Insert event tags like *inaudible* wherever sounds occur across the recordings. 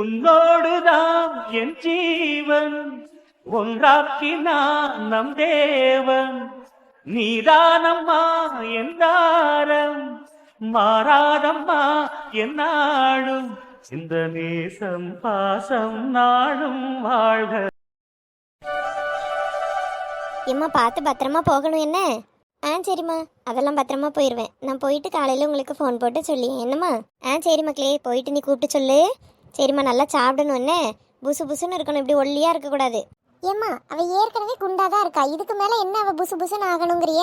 உன்னோடுதான் என் ஜீவன். ஒன்றாக்கினான் நம் தேவன். நீதானம்மா என்றாரம் மாறாதம்மா என்னும் இந்த நேசம் பாசம் நாடும் வாழ்க. எம்மா பார்த்து பத்திரமா போகணும் என்ன? ஆ சரிம்மா. அதெல்லாம் பத்திரமா போயிடுவேன் நான் போயிட்டு காலையில் உங்களுக்கு ஃபோன் போட்டு சொல்லி என்னம்மா? ஆ சரி மக்களே போயிட்டு நீ கூப்பிட்டு சொல்லு. சரிம்மா நல்லா சாப்பிடணும் என்ன? புசு புசுன்னு இருக்கணும் இப்படி ஒல்லியாக இருக்கக்கூடாது. ஏம்மா அவ ஏற்கனவே குண்டாதான் இருக்கா? இதுக்கு மேலே என்ன அவ புசு புசுன்னு ஆகணுங்கிறிய?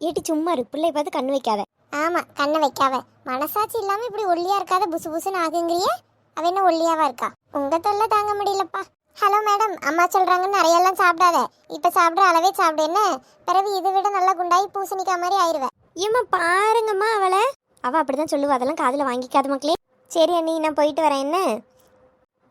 ஏட்டி சும்மா இரு பிள்ளை பார்த்து கண்ணு வைக்காத. ஆமா கண்ணை வைக்காத. மனசாட்சி இல்லாம இப்படி ஒல்லியா இருக்காத புசு புசுன்னு ஆகுங்கிறிய? அவ என்ன ஒல்லியாவா இருக்கா? உங்க தொல்லை தாங்க முடியலப்பா. ஹலோ மேடம் அம்மா சொல்றாங்கன்னு நிறையெல்லாம் சாப்பிடாத. இப்ப சாப்பிடுற அளவே சாப்பிடு என்ன? பிறகு இதை விட நல்லா குண்டாயி பூசணிக்காய் மாதிரி ஆயிருவேன் ஏம்மா பாருங்கம்மா அவளை. அவ அப்படிதான் சொல்லுவா அதெல்லாம் காதுல வாங்கிக்காத மக்களே. சரி அண்ணி நான் போயிட்டு வரேன். என்ன?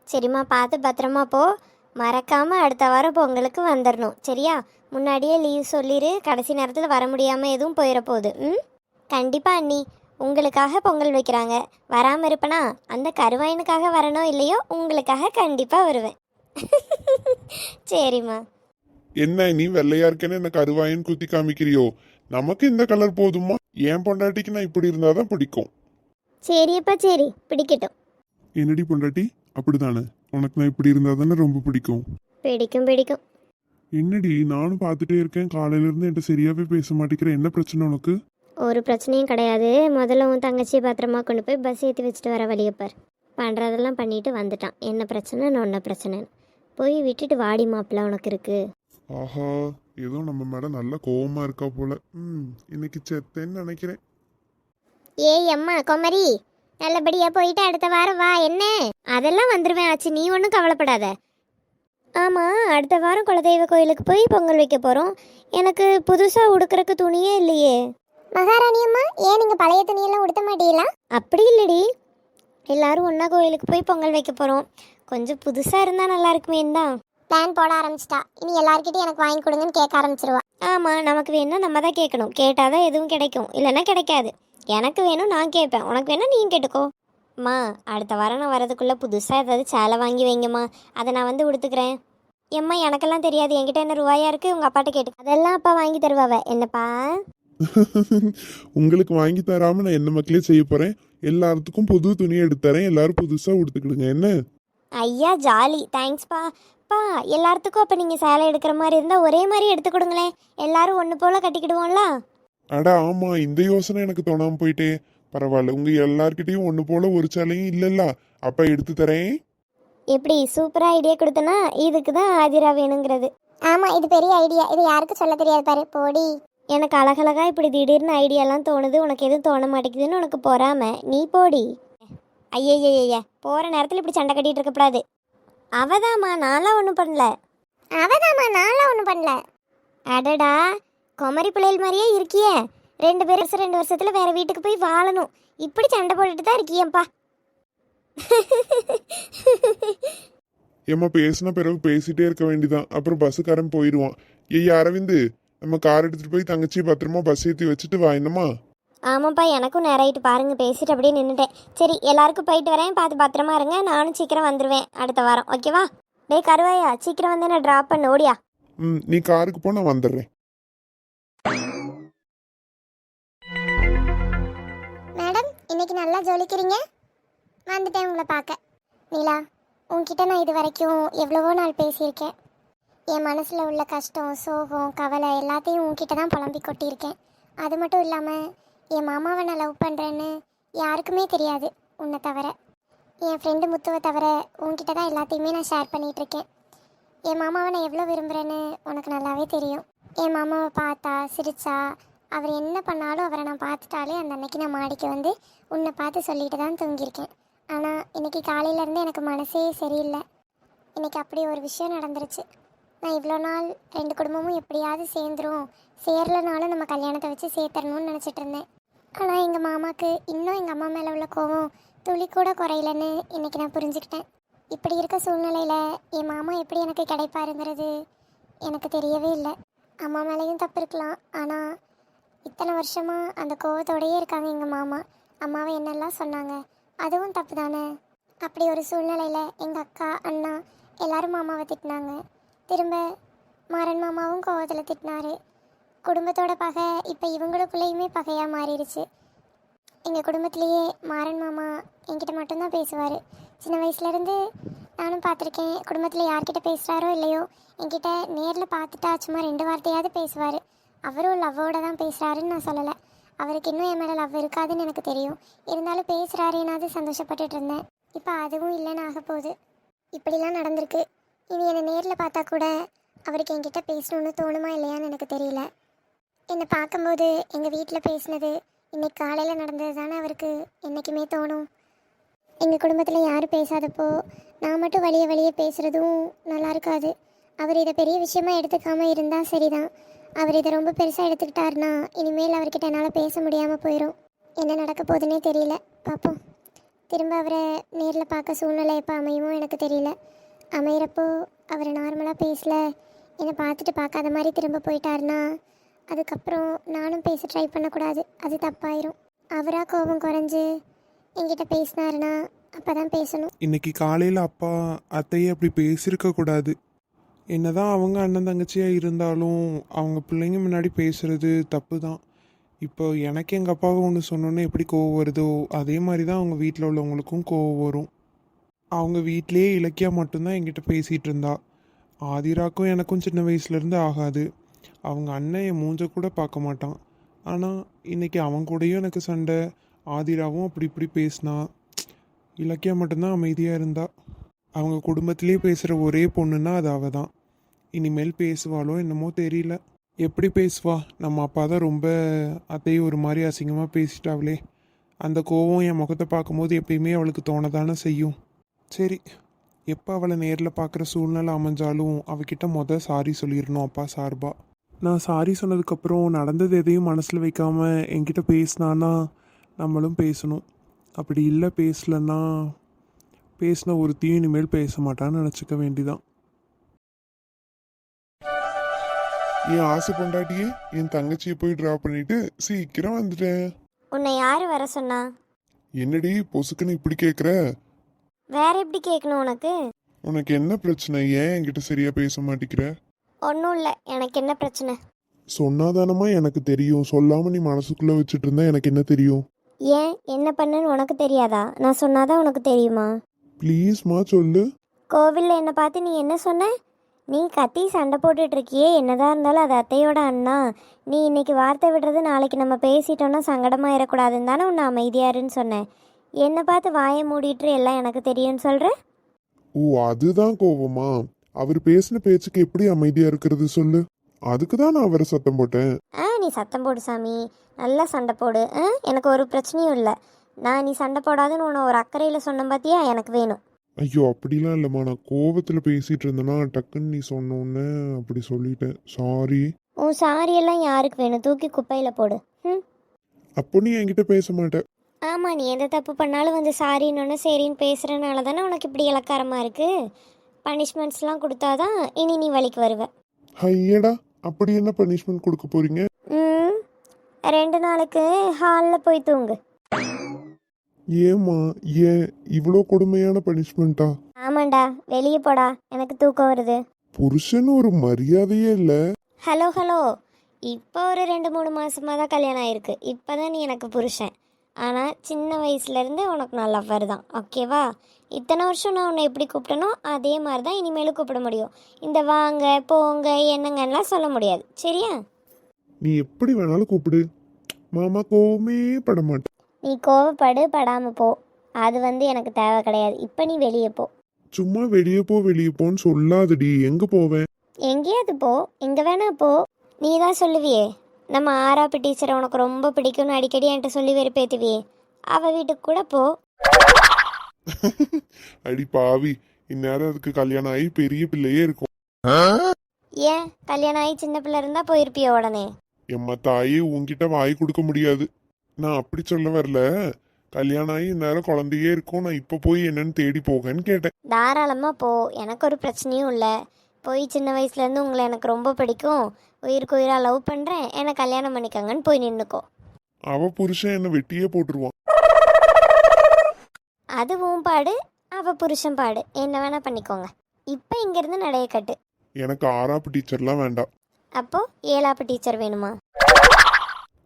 சரிம்மா பார்த்து பத்திரமா போ. மறக்காமல் அடுத்த வாரம் பொங்கலுக்கு வந்துடணும் சரியா? முன்னாடியே லீவ் சொல்லிடு கடைசி நேரத்தில் வர முடியாமல் எதுவும் போயிட போகுது. ம்? கண்டிப்பாக அண்ணி. உங்களுக்காக பொங்கல் வைக்கிறாங்க. வராமல் இருப்பனா அந்த கருவாயனுக்காக வரணும் இல்லையோ உங்களுக்காக கண்டிப்பாக வருவேன். *laughs* சரிம்மா. என்ன நீ வெள்ளையா இருக்கேன்னு என்ன கருவாயன் குத்தி காமிக்கிறியோ? நமக்கு இந்த கலர் போதுமா? என் பொண்டாட்டிக்கு நான் இப்படி இருந்தாதான் பிடிக்கும். சரியப்பா சரி. பிடிக்கட்டும். என்னடி பொண்டாட்டி? அப்படிதானே உனக்கு நான் இப்படி இருந்தா தானே ரொம்ப பிடிக்கும். பிடிக்கும் பிடிக்கும். என்னடி நானும் பார்த்துட்டே இருக்கேன். காலையில இருந்து என்கிட்ட சரியாவே பேச மாட்டேங்கிற. என்ன பிரச்சனை உனக்கு? ஒரு பிரச்சனையும் கிடையாது. முதல்ல உன் தங்கச்சியை பத்திரமா கொண்டு போய் பஸ் ஏற்றி வச்சுட்டு வர வழியப்பார் பண்ணுறதெல்லாம் பண்ணிட்டு வந்துட்டான். என்ன பிரச்சனை? ஒன்ன பிரச்சனை. போய் விட்டுட்டு வாடி மாப்பிள்ள உனக்கு இருக்கு. ஆஹா ஏதோ நம்ம மேடம் நல்ல கோவமா இருக்கா போல. ம் இன்னைக்கு செத்தேன்னு நினைக்கிறேன். ஏய் அம்மா குமரி நல்லபடியா போயிட்டு அடுத்த வாரம் வா என்ன? அதெல்லாம் வந்துருவேன் ஆச்சு நீ ஒன்றும் கவலைப்படாத. ஆமா அடுத்த வாரம் குலதெய்வ கோயிலுக்கு போய் பொங்கல் வைக்க போறோம். எனக்கு புதுசா உடுக்கறக்கு துணியே இல்லையே. மகாராணி அம்மா ஏன் நீங்க பழைய துணியெல்லாம் உடுத்த மாட்டீங்களா? அப்படி இல்லடி. எல்லாரும் ஒண்ணா கோயிலுக்கு போய் பொங்கல் வைக்க போறோம். கொஞ்சம் புதுசா இருந்தா நல்லா இருக்குமே தான். பிளான் போட ஆரம்பிச்சிட்டா. இனி எல்லார்கிட்டயும் எனக்கு வாங்கி கொடுங்கன்னு கேட்க ஆரம்பிச்சிருவா. ஆமா நமக்கு வேணும்னா நம்ம தான் கேட்கணும். கேட்டாதான் எதுவும் கிடைக்கும். இல்லைன்னா கிடைக்காது. எனக்கு வேணும் நான் கேட்பேன். உனக்கு வேணும் நீயும் கேட்டுக்கோ. அம்மா அடுத்த வாரம் நான் வரதுக்குள்ளே புதுசாக ஏதாவது சேலை வாங்கி வைங்கம்மா. அதை நான் வந்து உடுத்துக்கிறேன். எம்மா எனக்கெல்லாம் தெரியாது. என்கிட்ட என்ன ரூபாயா இருக்குது உங்கள் அப்பாட்ட கேட்டு அதெல்லாம் அப்பா வாங்கி தருவாவ. என்னப்பா? *laughs* உங்களுக்கு வாங்கி தராம நான் என்ன மக்களே செய்ய போறேன்? எல்லாத்துக்கும் புது துணி எடுத்து தரேன். எல்லாரும் புதுசா உடுத்துக்கிடுங்க. என்ன? ஐயா ஜாலி. தேங்க்ஸ்ப்பா பா எல்லாத்துக்கும் அப்போ நீங்கள் சேலை எடுக்கிற மாதிரி இருந்தால் ஒரே மாதிரி எடுத்து கொடுங்களேன். எல்லாரும் ஒன்று போல் கட்டிக்கிடுவோம்ல? அட ஆமா இந்த யோசனை எனக்கு தோணாமல் போயிட்டே. பரவாயில்ல உங்க எல்லார்கிட்டயும் ஒன்று போல ஒரு சேலையும் இல்லைல்ல. அப்ப எடுத்து தரேன். எப்படி சூப்பராக ஐடியா கொடுத்தனா இதுக்கு தான் ஆதிரா வேணுங்கிறது. ஆமாம் இது பெரிய ஐடியா இது யாருக்கும் சொல்ல தெரியாது பாரு போடி. எனக்கு அழகழகா இப்படி திடீர்னு ஐடியாலாம் தோணுது. உனக்கு எதுவும் தோண மாட்டேங்குதுன்னு உனக்கு பொறாம. நீ போடி. ஐயய்யய்ய போகிற நேரத்தில் இப்படி சண்டை கட்டிட்டு இருக்கக்கூடாது அவதாம்மா நான்லாம் ஒன்றும் பண்ணல. அவதாம்மா நான்லாம் ஒன்றும் பண்ணல. அடடா குமரி பிள்ளைகள் மாதிரியே இருக்கியே. ரெண்டு பேரும் வருஷம் ரெண்டு வருஷத்தில் வேற வீட்டுக்கு போய் வாழணும். இப்படி சண்டை போட்டுட்டு தான் இருக்கியேப்பா ஏம்மா பேசின பிறகு பேசிட்டே இருக்க வேண்டியதான் அப்புறம் பஸ்ஸுக்காரன் போயிடுவான். ஏய் அரவிந்து நம்ம கார் எடுத்துட்டு போய் தங்கச்சி பத்திரமா பஸ் ஏற்றி வச்சுட்டு வா என்னம்மா? ஆமாப்பா எனக்கும் நேராயிட்டு பாருங்க பேசிட்டு அப்படியே நின்றுட்டேன் சரி எல்லாருக்கும் போயிட்டு வரேன் பார்த்து பத்திரமா இருங்க. நானும் சீக்கிரம் வந்துடுவேன் அடுத்த வாரம் ஓகேவா? டேய் கருவாயா சீக்கிரம் வந்து என்ன ட்ராப் பண்ண ஓடியா. ம் நீ காருக்கு போ நான் வந்துடுறேன். நல்லா ஜொலிக்கிறீங்க? வந்துட்டேன் உங்களை பார்க்க. நீலா உன்கிட்ட நான் இது வரைக்கும் எவ்வளவோ நாள் பேசியிருக்கேன். என் மனசில் உள்ள கஷ்டம் சோகம் கவலை எல்லாத்தையும் உன்கிட்ட தான் புலம்பி கொட்டியிருக்கேன். அது மட்டும் இல்லாமல் என் மாமாவை நான் லவ் பண்ணுறேன்னு யாருக்குமே தெரியாது உன்னை தவிர. என் ஃப்ரெண்டு முத்துவை தவிர உன்கிட்ட தான் எல்லாத்தையுமே நான் ஷேர் பண்ணிகிட்ருக்கேன் என் மாமாவை நான் எவ்வளோ விரும்புகிறேன்னு உனக்கு நல்லாவே தெரியும். என் மாமாவை பார்த்தா சிரித்தா அவர் என்ன பண்ணாலும் அவரை நான் பார்த்துட்டாலே அந்த அன்னைக்கு நான் மாடிக்கு வந்து உன்னை பார்த்து சொல்லிட்டு தான் தூங்கியிருக்கேன். ஆனால் இன்னைக்கு காலையிலேருந்து எனக்கு மனசே சரியில்லை. இன்றைக்கி அப்படி ஒரு விஷயம் நடந்துருச்சு. நான் இவ்வளோ நாள் ரெண்டு குடும்பமும் எப்படியாவது சேர்ந்துரும் சேரலனாலும் நம்ம கல்யாணத்தை வச்சு சேர்த்துறணும்னு நினச்சிட்டு இருந்தேன். ஆனால் எங்கள் மாமாவுக்கு இன்னும் எங்கள் அம்மா மேலே உள்ள கோவம் துளி கூட குறையலன்னு இன்னைக்கு நான் புரிஞ்சுக்கிட்டேன். இப்படி இருக்க சூழ்நிலையில் என் மாமா எப்படி எனக்கு கிடைப்பாருங்கிறது எனக்கு தெரியவே இல்லை. அம்மா மேலேயும் தப்பு இருக்கலாம். ஆனால் இத்தனை வருஷமாக அந்த கோவத்தோடயே இருக்காங்க எங்கள் மாமா. அம்மாவை என்னெல்லாம் சொன்னாங்க? அதுவும் தப்பு தானே அப்படி ஒரு சூழ்நிலையில் எங்கள் அக்கா அண்ணா எல்லாரும் மாமாவை திட்டினாங்க. திரும்ப மாறன் மாமாவும் கோவத்தில் திட்டினாரு. குடும்பத்தோட பகை இப்போ இவங்களுக்குள்ளேயுமே பகையாக மாறிடுச்சு. எங்கள் குடும்பத்திலேயே மாறன் மாமா என்கிட்ட மட்டும்தான் பேசுவார். சின்ன வயசுலேருந்து நானும் பார்த்துருக்கேன். குடும்பத்தில் யார்கிட்ட பேசுகிறாரோ இல்லையோ என்கிட்ட நேரில் பார்த்துட்டா சும்மா ரெண்டு வார்த்தையாவது பேசுவார். அவரும் லவ்வோட தான் பேசுகிறாருன்னு நான் சொல்லலை. அவருக்கு இன்னும் என் மேலே லவ் இருக்காதுன்னு எனக்கு தெரியும். இருந்தாலும் பேசுகிறாரேனாவது சந்தோஷப்பட்டுட்டு இருந்தேன். இப்போ அதுவும் இல்லைன்னு ஆக போகுது. இப்படிலாம் நடந்திருக்கு. இனி என்னை நேரில் பார்த்தா கூட அவருக்கு என்கிட்ட பேசணும்னு தோணுமா இல்லையான்னு எனக்கு தெரியல. என்னை பார்க்கும்போது எங்கள் வீட்டில் பேசினது இன்னைக்கு காலையில் நடந்தது தானே அவருக்கு என்றைக்குமே தோணும். எங்கள் குடும்பத்தில் யாரும் பேசாதப்போ நான் மட்டும் வழிய வழியே பேசுகிறதும் நல்லா இருக்காது. அவர் இதை பெரிய விஷயமா எடுத்துக்காமல் இருந்தால் சரிதான். அவர் இதை ரொம்ப பெருசாக எடுத்துக்கிட்டாருன்னா இனிமேல் அவர்கிட்ட என்னால் பேச முடியாமல் போயிடும் என்ன நடக்க போகுதுன்னே தெரியல. பார்ப்போம் திரும்ப அவரை நேரில் பார்க்க சூழ்நிலை எப்போ அமையுமோ எனக்கு தெரியல. அமையிறப்போ அவர் நார்மலாக பேசல. என்னை பார்த்துட்டு பார்க்காத மாதிரி திரும்ப போயிட்டாருன்னா அதுக்கப்புறம் நானும் பேச ட்ரை பண்ணக்கூடாது. அது தப்பாயிரும். அவராக கோபம் குறைஞ்சு என்கிட்ட பேசினாருன்னா அப்போ தான் பேசணும். இன்னைக்கு காலையில் அப்பா அத்தையை அப்படி பேசியிருக்க கூடாது என்னதான் அவங்க அண்ணன் தங்கச்சியாக இருந்தாலும் அவங்க பிள்ளைங்க முன்னாடி பேசுகிறது தப்பு தான் இப்போ எனக்கு எங்கள் அப்பாவை ஒன்று சொன்னோன்னே எப்படி கோவம் வருதோ அதே மாதிரி தான் அவங்க வீட்டில் உள்ளவங்களுக்கும் கோவம் வரும். அவங்க வீட்லேயே இலக்கியா மட்டும்தான் என்கிட்ட பேசிகிட்டு இருந்தா. ஆதிராக்கும் எனக்கும் சின்ன வயசுலேருந்து ஆகாது. அவங்க அண்ணன் என் மூஞ்ச கூட பார்க்க மாட்டான். ஆனால் இன்னைக்கு அவன் கூடயும் எனக்கு சண்டை ஆதிராவும் அப்படி இப்படி பேசினா இலக்கியா மட்டும்தான் அமைதியாக இருந்தா. அவங்க குடும்பத்திலே பேசுகிற ஒரே பொண்ணுன்னா அது அவள் தான் இனிமேல் பேசுவாளோ என்னமோ தெரியல. எப்படி பேசுவா? நம்ம அப்பா தான் ரொம்ப அத்தையும் ஒரு மாதிரி அசிங்கமாக பேசிட்டாவளே. அந்த கோவம் என் முகத்தை பார்க்கும்போது எப்பயுமே அவளுக்கு தோணதானே செய்யும். சரி எப்போ அவளை நேரில் பார்க்குற சூழ்நிலை அமைஞ்சாலும் அவகிட்ட மொதல் சாரி சொல்லிடணும் அப்பா சார்பா. நான் சாரி சொன்னதுக்கப்புறம் நடந்தது எதையும் மனசில் வைக்காம என்கிட்ட பேசினான்னா நம்மளும் பேசணும். அப்படி இல்லை பேசலன்னா பேசின ஒருத்தையும் இனிமேல் பேச மாட்டான்னு நினச்சிக்க வேண்டிதான். என் ஆசை பொண்டாட்டியே என் தங்கச்சியை போய் டிராப் பண்ணிட்டு சீக்கிரம் வந்துட்டேன். உன்னை யார் வர சொன்னா? என்னடி பொசுக்குன்னு இப்படி கேட்குற வேற எப்படி கேட்கணும் உனக்கு? உனக்கு என்ன பிரச்சனை? ஏன் என்கிட்ட சரியா பேச மாட்டேங்கிற ஒன்றும் இல்லை எனக்கு என்ன பிரச்சனை? சொன்னாதானமா எனக்கு தெரியும். சொல்லாம நீ மனசுக்குள்ள வச்சுட்டு இருந்தா எனக்கு என்ன தெரியும்? ஏன்? என்ன பண்ணுன்னு உனக்கு தெரியாதா? நான் சொன்னாதான் உனக்கு தெரியுமா? ப்ளீஸ்மா சொல்லு. கோவிலில் என்னை பார்த்து நீ என்ன சொன்ன? நீ கத்தி சண்டை போட்டுட்டு இருக்கியே என்னதான் இருந்தாலும் அது அத்தையோட அண்ணா. நீ இன்னைக்கு வார்த்தை விடுறது நாளைக்கு நம்ம பேசிட்டோன்னா சங்கடமாயிடக்கூடாதுன்னு தானே உன்னை அமைதியாருன்னு சொன்னேன். என்னை பார்த்து வாயை மூடிட்டு எல்லாம் எனக்கு தெரியும்னு சொல்கிற ஓ அதுதான் கோவமா. அவர் பேசின பேச்சுக்கு எப்படி அமைதியா இருக்கிறது சொல்லு. அதுக்கு தான் நான் அவரை சத்தம் போட்டேன். ஆ நீ சத்தம் போடு சாமி. நல்லா சண்டை போடு. ஆ எனக்கு ஒரு பிரச்சனையும் இல்லை. நான் நீ சண்டை போடாதுன்னு உன்னை ஒரு அக்கறையில் சொன்ன பார்த்தியா எனக்கு வேணும். ஐயோ அப்படிலாம் இல்லைம்மா. நான் கோவத்துல பேசிட்டு இருந்தேன்னா டக்குன்னு நீ சொன்னோன்னே அப்படி சொல்லிட்டேன். சாரி உன் சாரியெல்லாம் யாருக்கு வேணும்? தூக்கி குப்பையில் போடு. ம் அப்போ நீ என்கிட்ட பேச மாட்ட. ஆமாம் நீ எந்த தப்பு பண்ணாலும் வந்து சாரின்னு சரின்னு பேசுகிறனால தானே உனக்கு இப்படி இலக்காரமாக இருக்குது பனிஷ்மெண்ட்ஸ்லாம் கொடுத்தாதான் இனி நீ வழிக்கு வருவ. ஐயடா அப்படி என்ன பனிஷ்மெண்ட் கொடுக்க போறீங்க? ம்? ரெண்டு நாளுக்கு ஹாலில் போய் தூங்கு. ஏம்மா ஏன்? இவ்வளோ கொடுமையான பனிஷ்மெண்ட்டா? ஆமாண்டா வெளியே போடா எனக்கு தூக்கம் வருது. புருஷன் ஒரு மரியாதையே இல்ல. Hello hello. இப்போ ஒரு ரெண்டு மூணு மாசமாக தான் கல்யாணம் ஆயிருக்கு. இப்போ தான் நீ எனக்கு புருஷன். ஆனால் சின்ன வயசுலேருந்து உனக்கு நான் லவ்வர் தான் ஓகேவா இத்தனை வருஷம் நான் உன்னை எப்படி கூப்பிட்டனோ அதே மாதிரி தான் இனிமேலும் கூப்பிட முடியும். இந்த வாங்க போங்க என்னங்கன்னெலாம் சொல்ல முடியாது. சரியா? நீ எப்படி வேணாலும் கூப்பிடு. மாமா கோவமே பட மாட்டேன் நீ கோவப்படு படாமல் போ. அது வந்து எனக்கு தேவை கிடையாது. இப்போ நீ வெளியே போ. சும்மா வெளியே போ வெளியே போன்னு சொல்லாதடி. எங்க போவேன்? எங்கேயாவது போ. எங்கே வேணா போ. நீ தான் சொல்லுவியே. நம்ம ஆராப்பு டீச்சரை உனக்கு ரொம்ப பிடிக்கும்னு அடிக்கடி என்கிட்ட சொல்லி வெறுப்பேத்துவியே. அவள் வீட்டுக்கு கூட போ. *laughs* அடி பாவி. இந்நேரம் அதுக்கு கல்யாணம் ஆகி பெரிய பிள்ளையே இருக்கும். ஏன்? கல்யாணம் ஆகி சின்ன பிள்ளை இருந்தா போயிருப்பிய உடனே? எம்மா தாயே உன்கிட்ட வாய் கொடுக்க முடியாது. நான் அப்படி சொல்ல வரல. கல்யாணம் ஆகி இந்நேரம் குழந்தையே இருக்கும். நான் இப்ப போய் என்னன்னு தேடி போகன்னு கேட்டேன். தாராளமாக போ. எனக்கு ஒரு பிரச்சனையும் இல்லை. போய் சின்ன வயசுலேருந்து உங்களை எனக்கு ரொம்ப பிடிக்கும். உயிருக்கு உயிராக லவ் பண்ணுறேன் என்னை கல்யாணம் பண்ணிக்கங்கன்னு போய் நின்றுக்கோ அவ புருஷன் என்ன வெட்டியே போட்டுருவான். அது உன் பாடு அவ புருஷன் பாடு. என்ன வேணா பண்ணிக்கோங்க. இப்போ இங்கேருந்து நடைய கட்டு எனக்கு ஆறாப்பு டீச்சர்லாம் வேண்டாம். அப்போ ஏழாப்பு டீச்சர் வேணுமா?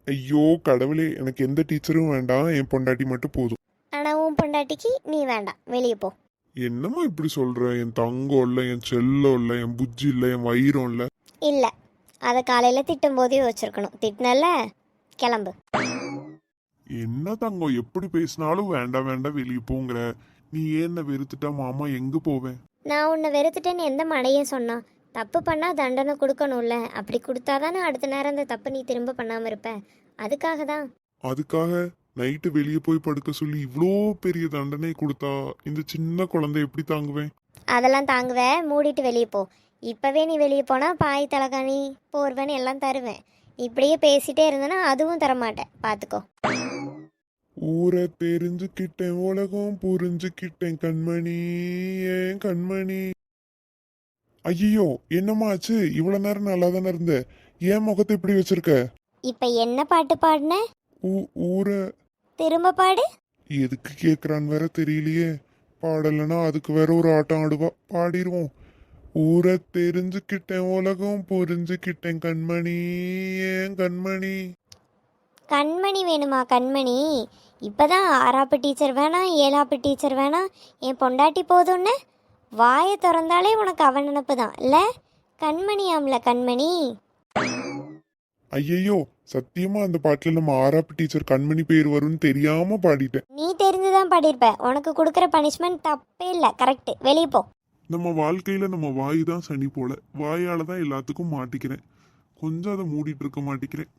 ஐயோ கடவுளே எனக்கு எந்த டீச்சரும் வேண்டாம். என் பொண்டாட்டி மட்டும் போதும். ஆனால் உன் பொண்டாட்டிக்கு நீ வேண்டாம். வெளியே போ. என்னம்மா இப்படி சொல்ற? என் தங்கம் இல்லை என் செல்லம் இல்லை என் புஜ்ஜி இல்லை என் வயிறம் இல்லை. இல்லை. அதை காலையில் திட்டும் போதே வச்சிருக்கணும். திட்டினல கிளம்பு. என்ன தங்கம்? எப்படி பேசினாலும் வேண்டாம் வேண்டாம் வெளியே போங்கிற. நீ ஏன் வெறுத்துட்டா? மாமா எங்க போவேன்? நான் உன்னை வெறுத்துட்டேன்னு எந்த மடையும் சொன்னான்? தப்பு பண்ணால் தண்டனை கொடுக்கணும்ல. அப்படி கொடுத்தாதானே அடுத்த நேரம் அந்த தப்பு நீ திரும்ப பண்ணாமல் இருப்ப. அதுக்காக தான். அதுக்காக நைட்டு வெளியே போய் படுக்க சொல்லி இவ்வளோ பெரிய தண்டனை கொடுத்தா இந்த சின்ன குழந்தை எப்படி தாங்குவேன்? அதெல்லாம் தாங்குவ. மூடிட்டு வெளியே போ. இப்போவே நீ வெளியே போனால் பாய் தலகாணி போர்வன்னு எல்லாம் தருவேன். இப்படியே பேசிட்டே இருந்தேன்னா அதுவும் தரமாட்டேன். பார்த்துக்கோ ஊரை தெரிஞ்சுக்கிட்டேன் உலகம் புரிஞ்சுக்கிட்டேன் கண்மணி ஏன் கண்மணி? ஐயோ என்னம்மா ஆச்சு? இவ்வளவு நேரம் நல்லா தானே இருந்த ஏன் முகத்தை இப்படி வச்சிருக்க? இப்போ என்ன பாட்டு பாடின? ஊ- ஊரை திரும்ப பாடு. எதுக்கு கேக்குறான்னு வேற தெரியலையே. பாடலைன்னா அதுக்கு வேற ஒரு ஆட்டம் ஆடுவா. பாடிடுவோம் ஊரை தெரிஞ்சுக்கிட்டேன் உலகம் புரிஞ்சுக்கிட்டேன் கண்மணி. ஏன் கண்மணி? கண்மணி வேணுமா கண்மணி? இப்போதான் ஆறாப்பு டீச்சர் வேணாம் ஏழாப்பு டீச்சர் வேணாம். என் பொண்டாட்டி போதும்னு? வாயை திறந்தாலே உனக்கு அவன் நினப்பு தான் இல்லை கண்மணியாம்ல கண்மணி? ஐயையோ சத்தியமா அந்த பாட்டுல நம்ம ஆறாப்பு டீச்சர் கண்மணி பேர் வரும்னு தெரியாம பாடிட்டேன். நீ தெரிஞ்சுதான் பாடியிருப்ப. உனக்கு கொடுக்குற பனிஷ்மெண்ட் தப்பே இல்லை. கரெக்டு வெளியே போ. நம்ம வாழ்க்கையில நம்ம வாய் தான் சனி போல. வாயால தான் எல்லாத்துக்கும் மாட்டிக்கிறேன். கொஞ்சம் அதை மூடிட்டு இருக்க மாட்டிக்கிறேன்.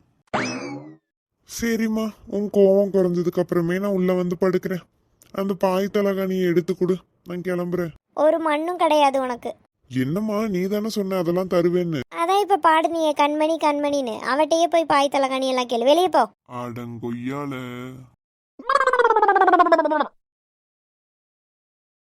சரிம்மா உன் கோவம் குறைஞ்சதுக்கு அப்புறமே நான் உள்ள வந்து படுக்கிறேன். அந்த பாய் தலகாணியை எடுத்து கொடு. நான் கிளம்புறேன். ஒரு மண்ணும் கிடையாது உனக்கு. என்னம்மா நீ தானே சொன்ன அதெல்லாம் தருவேன்னு. அதான் இப்போ பாடுனியே கண்மணி கண்மணின்னு. அவட்டையே போய் பாய் தலகாணி எல்லாம் கேளு. வெளியே போ. அடங்கொய்யால